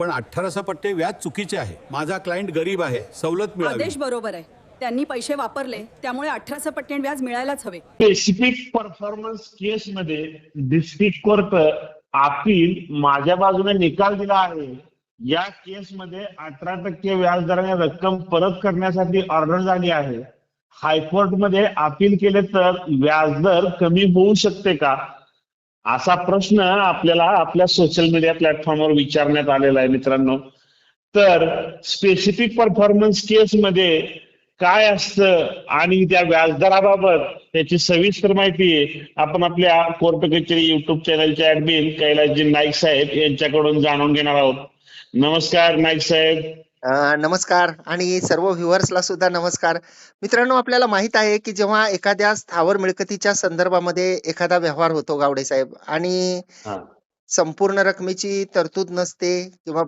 पण अठराशे पट्टे व्याज चुकीचे आहे. माझा क्लायंट गरीब आहे सवलत मिळावी. आदेश बरोबर आहे. त्यांनी पैसे वापरले त्यामुळे अठराशे पट्ट्यान व्याज मिळायलाच हवे. स्पेसिफिक परफॉर्मन्स केस मध्ये डिस्ट्रिक्ट कोर्ट अपील माझ्या बाजूने निकाल दिला आहे. या केसमध्ये अठरा टक्के व्याजदराने रक्कम परत करण्यासाठी ऑर्डर झाली आहे. हायकोर्टमध्ये अपील केले तर व्याजदर कमी होऊ शकते का? असा प्रश्न आपल्याला आपल्या सोशल मीडिया प्लॅटफॉर्मवर विचारण्यात आलेला आहे मित्रांनो. तर स्पेसिफिक परफॉर्मन्स केस मध्ये काय असतं आणि त्या व्याजदराबाबत त्याची सविस्तर माहिती आपण आपल्या कोर्ट कचेरी युट्यूब चॅनलचे ऍडमिन कैलासजी नाईक साहेब यांच्याकडून जाणून घेणार आहोत. नमस्कार नाईक साहेब. नमस्कार आणि सर्व व्ह्युअर्सला सुद्धा नमस्कार मित्रांनो आपल्याला माहीत आहे की जेव्हा एखाद्या स्थावर मिळकतीच्या संदर्भामध्ये एखादा व्यवहार होतो गावडे साहेब आणि हा. संपूर्ण रकमेची तरतूद नसते किंवा